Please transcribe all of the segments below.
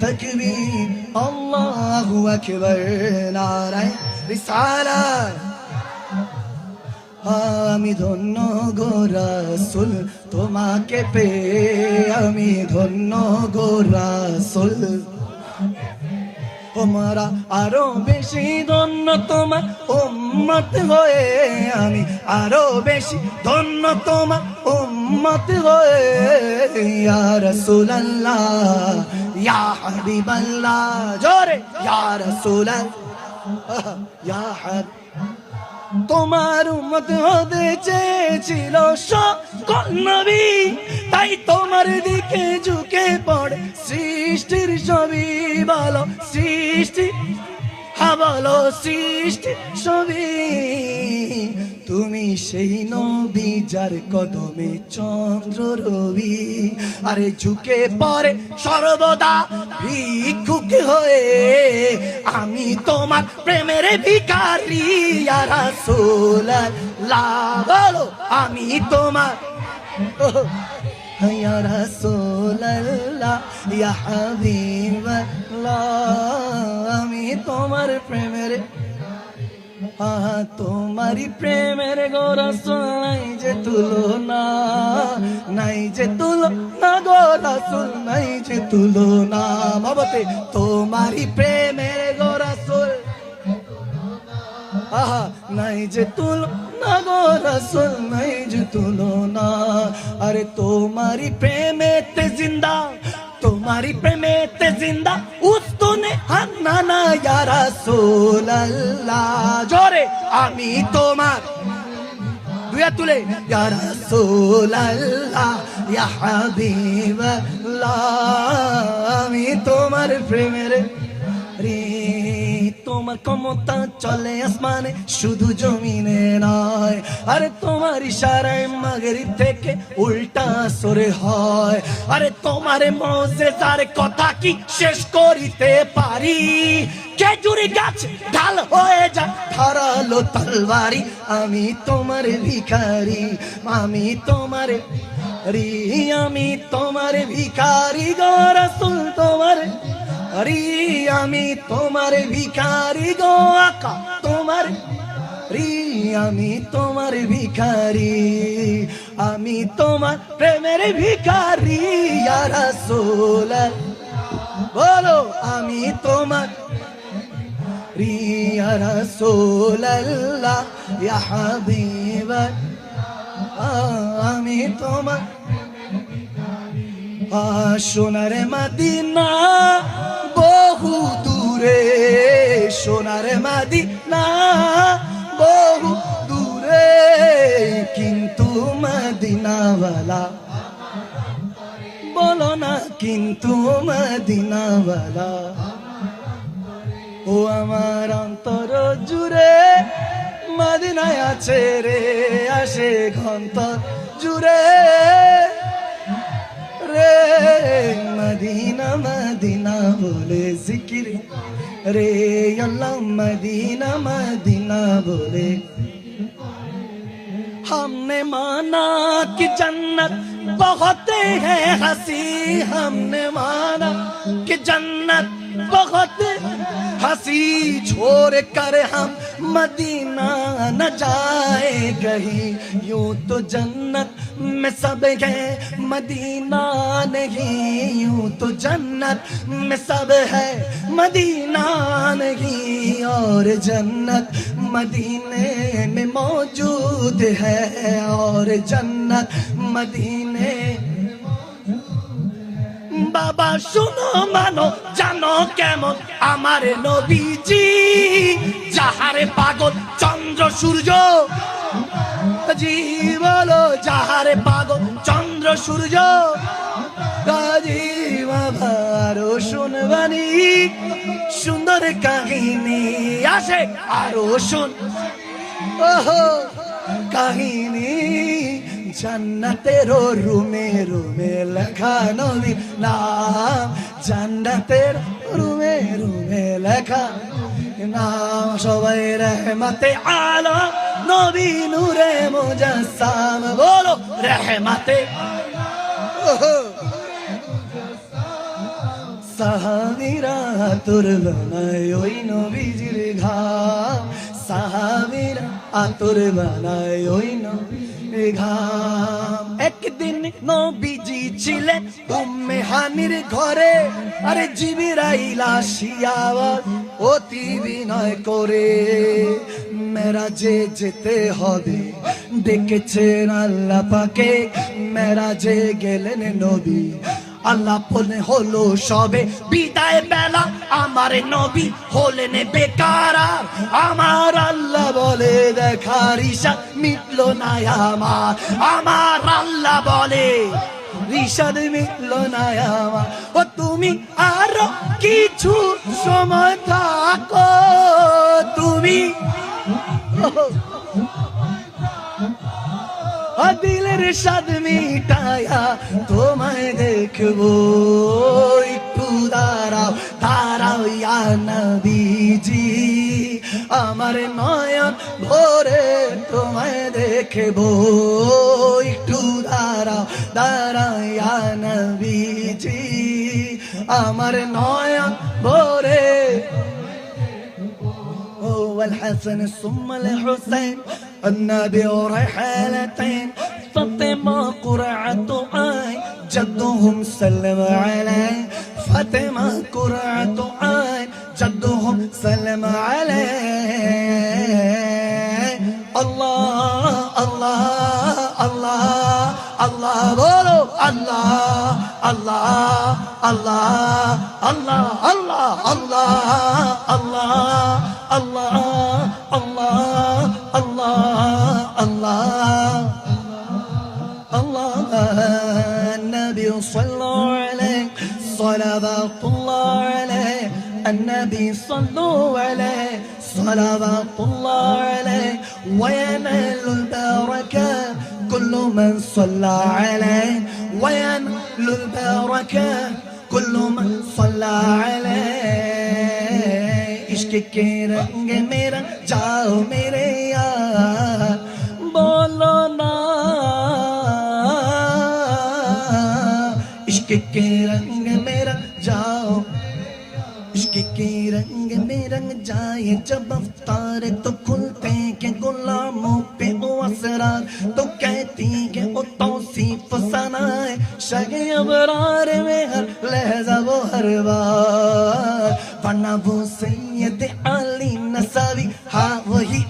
তকবীর, আল্লাহু আকবার, নারায় রিসালাত। আমি ধন্য গো রাসুল, তোমাকে পেয়ে আমি ধন্য গো রাসুল। তোমরা আরও বেশি ধন্য তোমার উম্মত হয়ে, আমি আরও বেশি ধন্য তোমার উম্মত হয়ে, ইয়া রাসূলুল্লাহ। তোমার উম্মত হতে চেয়েছিল সকল নবী, তাই তোমার দিকে ঝুঁকে পড়ে সৃষ্টির ছবি বলো, সৃষ্টি, হা বলো সৃষ্টি ছবি। তুমি সেই নবী যার কদমে চন্দ্র রবি। আরে ঝুঁকে পরে সর্বদা ভিক্ষুক হয়ে। আমি তোমার প্রেমের ভিকারি রাসূলুল্লাহ। বলো, আমি তোমার আমি তোমার প্রেমের আহা তোমারি প্রেমের গোরসুল নাই যে তুলো না নাই যে তুলো না গোরসুল নাই যে তুলো না বাবাতে তোমারি প্রেমের গোরসুল আহা, নাই যে তুলো না গোরসুল নাই যে তুলো না আরে তোমারি প্রেমেতে জিন্দা তোমারি প্রেমেতে জিন্দা উস্তনে হান্নানা ইয়া রাসূলুল্লাহ জোরে আমি তোমার দুয়া তুলে ইয়া রাসূলুল্লাহ ইয়া হাবিবাল্লাহ আমি তোমার প্রেমের তোমার ক্ষমতা চলে আসমানে, শুধু জমিনে নয়। আরে তোমার ইশারায় মাগরি থেকে উল্টা সরে হয়। আরে তোমার মজে তার কথা কি শেষ করিতে পারি? খেজুরি গাছ ঢাল হয়ে যায় ধারালো তলবারি, আমি তোমার ভিখারি, আমি তোমার রি, আমি তোমার ভিখারি। গো তোমার রি আমি তোমার ভিখারি গো আকা তোমার রি আমি তোমার ভিখারি আমি তোমার প্রেমের ভিখারি রাসূল। বলো আমি তোমার রি ইয়া রাসূলুল্লাহ ইয়া হাবিব। আমি তোমার আ, সোনার মাদিনা। বহু দূরে সোনার মাদিনা, বহু দূরে কিন্তু মদিনাওয়ালা। বলো না কিন্তু মদিনাওয়ালা। ও আমার অন্তর জুড়ে মদিনায় আছে রে, আসে ঘন্তর জুড়ে। रे, मदीना मदीना, बोले ज़िक्र। रे, अल्लाह, मदीना मदीना, बोले। हमने माना कि जन्नत बहुत है, हसी। हमने माना कि जन्नत बहुत हसी। छोड़ कर हम मदीना न जाए कहीं। यूँ तो जन्नत में सब है मदीना नहीं यूं तो जन्नत में सब है मदीना नहीं और जन्नत मदीने में मौजूद है और जन्नत मदीने বাবা শুনো মানো জানো কেমন আমার নবীজি যাহারে পাগল চন্দ্র সূর্য জি বলো যাহারে পাগল, চন্দ্র, সূর্য। কাজী বাবা আরও শুনবানি সুন্দর কাহিনী আসে আরও শুন ওহো, কাহিনী জান্নাতের রুমে রুমে লেখা নবীর নাম। জান্নাতের রুমে রুমে লেখা নাম সবাই রহমতে আলো নবী নূরে মুজাসসাম, বলো রহমতে সাহাবিরা তোর বানায় ওই নবীজির ঘাম সাহাবিরা আতর বানায় ওই নবীর ঘাম একদিন নবীজি ছিলেন উম্মে হানির ঘরে, আরে জিবিরাইল আসিয়াওয়াজ অতি বিনয় করে মেরাজে যেতে হবে। ডেকেছেন আল্লাহ পাকে মেরাজে গেলেন নবী। আল্লাহ বলে হলো সবে বিদায় বেলা, আমার নবী হলেন বেকার আমার আল্লাহ বলে দেখার ইশা মিটলো না আমার। আমার আল্লাহ বলে ঋষাদ মিটল না আমার। ও তুমি আরও কিছু সময় থাকো। তুমি দিলের স্বাদ মিটায়া তোমায় দেখব। একটু দাঁড়াও দাঁড়াও ইয়া নবীজি। আমার নয়ন ভোরে তোমায় দেখবো একটু দাঁড়াও দাঁড়াও ইয়া নবীজি আমার নয়ন ভোরে هو الحسن ثم الحسين النبي رحالتين فاطمة قرعة عين جدهم سلم عليه فاطمة قرعة عين جدهم سلم عليه. الله الله الله الله. بولو. الله الله الله الله الله الله الله. صلوا عليه صلوات الله عليه وينال البركة كل من صلى عليه وينال البركة كل من صلى عليه इश्क के रंग में रंग जाओ मेरे जब अवतार तो खुलते के गुलामों पे ओ असरार तो कहती के ओ तौसीफ सनाए शगे अबरार में हर लहजा वो हर बार वरना वो सैयद अली नसावी हाँ वही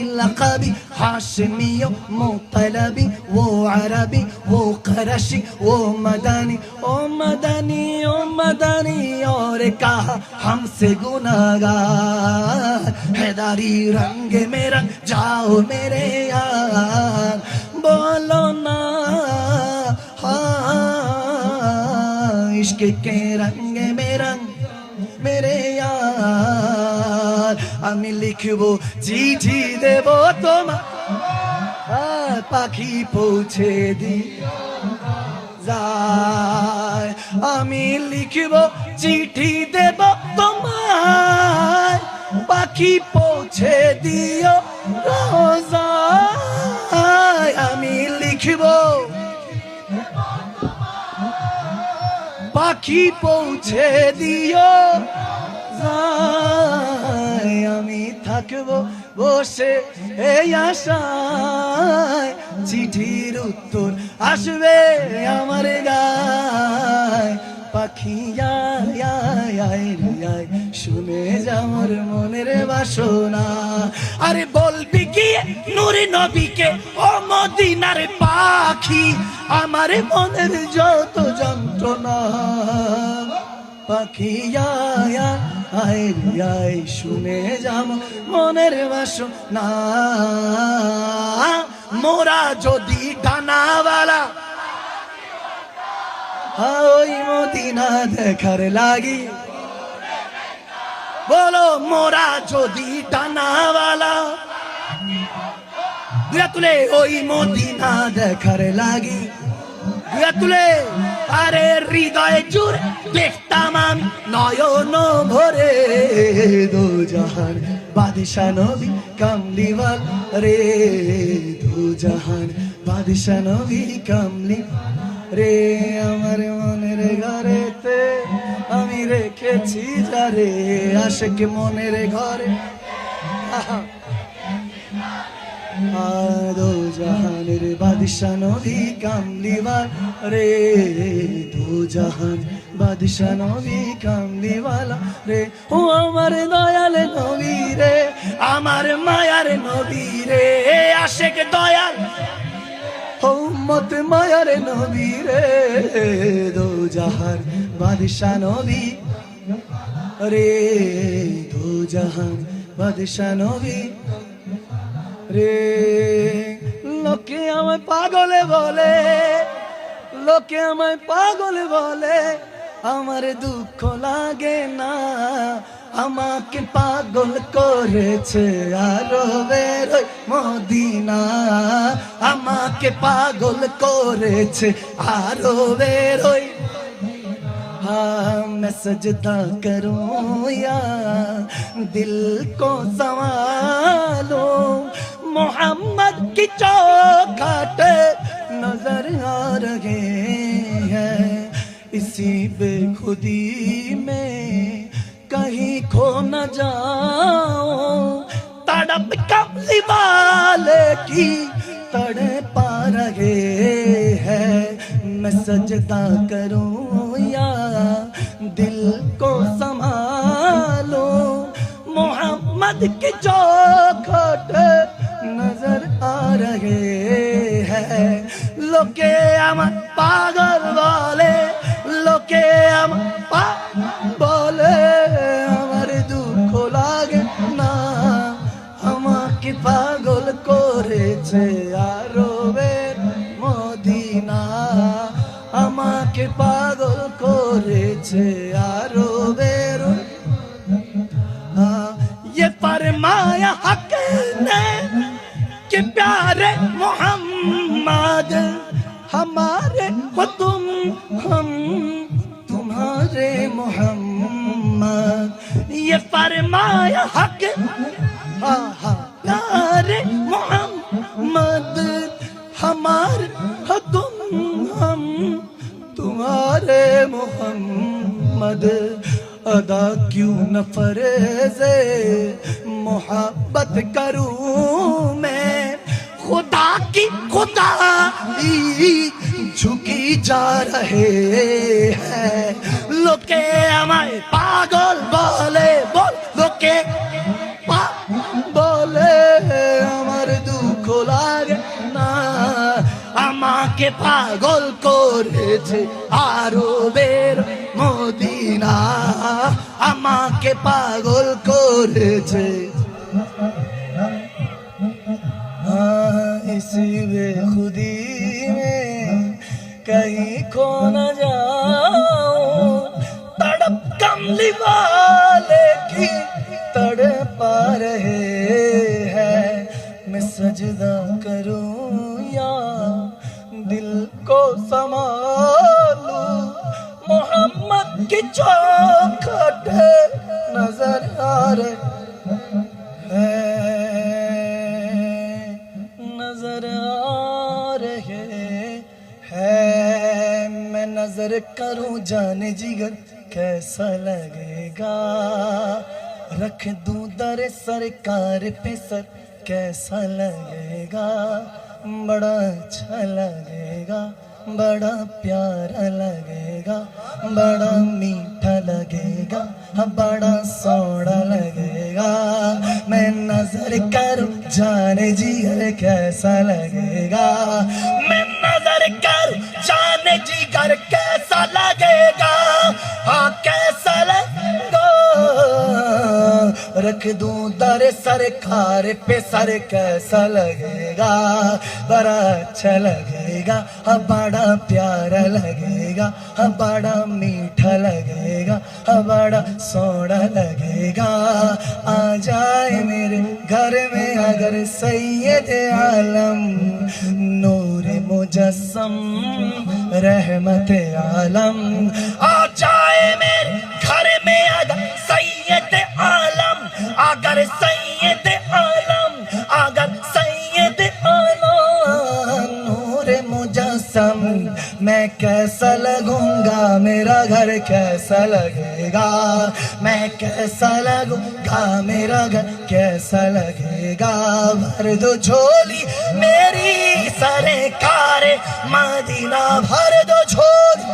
اللقب حاشمي مطلبي وعربي وقرشي ومدني ومدني ومدني اور کہا ہم سے گناہگار ہے داری رنگ میرا جاؤ میرے یار بولو نا ہاں عشق کے رنگ আমি লিখব, চিঠি দেব তোমার পাখি পৌঁছে দি যায় আমি লিখব, চিঠি দেব তোমার পাখি পৌঁছে দিও রোজায়। আমি লিখব, পাখি পৌঁছে দিও যায় থাকব বসে এই আশায়। চিঠির উত্তর আসবে আমার গায়। পাখি আয়, আয়, আয় রে আয়, শুনে যাওয়ার মনের বাসনা। আরে বলবি কি নুরি নবীকে? ও মদিনার পাখি আমার মনের যত যন্ত্রণা। পাখি আয়, আয় শুনে যাম মনের বাসনা মোরা যদি ডানাওয়ালা, ওই মদিনা দেখার লাগি। বলো, মোরা যদি টানাওয়ালা দুয়া তুলে ওই মদিনা দেখার লাগি। তুলে, আরে হৃদয় জুড়ে দেখতাম আমি নয়ন ভরে। দো জাহান, বাদশা নবী কামলিওয়াল রে, দো জাহান, বাদশা নবী কামলি রে। আমার মনের ঘরেতে আমি রেখেছি যারে, আশেক মনের ঘরে। আদো জাহানের বাদশা নবী কামলিওয়াল। রে দো জাহান বাদশা নবী কামলিওয়ালা। রে ও আমার দয়াল নবী রে, আমার মায়ার নবী রে আশেক দয়াল। উম্মত মায়ার নবী রে দো জাহান বাদশা নবী। রে দো জাহান বাদশা নবী। রে লোকে আমায় পাগলে বলে লোকে আমায় পাগল বলে আমার দুঃখ লাগে না আমাকে পাগল করেছে আরো বেরোয় মদিনা আমাকে পাগল করেছে আরো বেরোয় हाँ मैं सजदा करूं या दिल को संभालो मोहम्मद की चौखट नज़र आ रहे हैं। इसी बेखुदी में कहीं खो न जाओ। तड़प कमली वाले की तड़े पा रहे हैं। मैं सजदा करूँ या दिल को संभालो? मोहम्मद की चौखट নজর আ রহে হ্যাঁ। লোকে আমার পাগল বলে, লোকে আমার পাগল বলে, আমার দুঃখ লাগে না। আমাকে পাগল করেছে আরবে মদিনা। আমাকে পাগল করেছে ये फरमाया हक। हाँ मोहम्मद, हमारे तुम हम। तुम्हारे मोहम्मद, अदा क्यों न फरेजे? मोहब्बत करूँ मैं। खुदा की खुदा झुकी जा रहे हैं। लोके हमारे पागल बोले बोल लोके পা- বলে আমার দুঃখ লাগে না আমাকে পাগল করেছে আরো বের মদিনা আমাকে পাগল করেছে हाँ, इसी बेखुदी में कहीं खो न जाओ तड़प कमली वाले की तड़प पा रहे हैं। मैं सजदा करूँ या दिल को समालू मोहम्मद की चौखट नज़र आ रहे सरकार पे सर कैसा लगेगा? बड़ा अच्छा लगेगा बड़ा प्यारा लगेगा बड़ा मीठा लगेगा हाँ, बड़ा सोड़ा लगेगा। मैं नज़र करूँ जाने जी हर कैसा लगेगा सरकार पे सर कैसा लगेगा? बड़ा अच्छा लगेगा। हाँ बड़ा प्यारा लगेगा। हाँ बड़ा मीठा लगेगा। हाँ बड़ा सोना लगेगा। आ जाए मेरे घर में अगर सैयद आलम, नूर मुजस्सम, रहमत आलम। आ जाए मेरा घर कैसा लगेगा? मैं कैसा लगूँगा? मेरा घर कैसा लगेगा? भर दो झोली मेरी सरकार मदीना, भर दो झोली।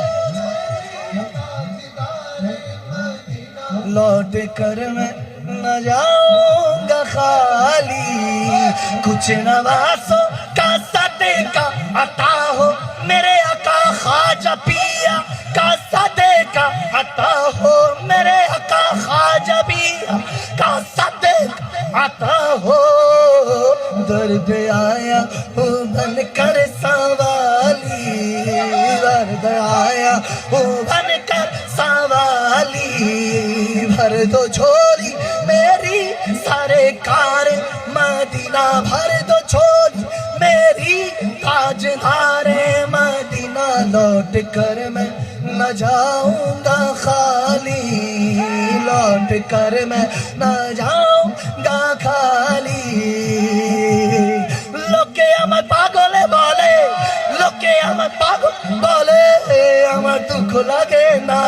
लौट कर मैं न जाऊँगा खाली। कुछ नवासों का सदे का हो मेरे अका खाजा का अता हो मेरे अका खाजा पिया का सदे का अता हो दर्द आया हो बन कर सवाली दर्द आया हो बन कर सवाली भर दो झोली मेरी सारे कार मदीना भर दो झोली मेरी ताजधारे मदीना लौट कर मैं न जाऊंगा खाली लौट कर मैं न जाऊंगा खाली লোকে আমার পাগলে বলে লোকে আমার পাগল বলে আমার দুঃখ লাগে না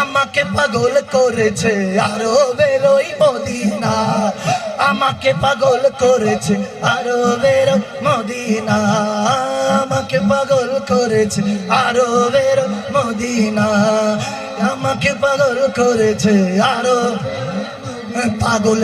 আমাকে পাগল করেছে আরো বেরোই মদিনা আমাকে পাগল করেছে আরও বেরো মদিনা। আমাকে পাগল করেছে আরও বেরো মদিনা। আমাকে পাগল করেছে আরও পাগল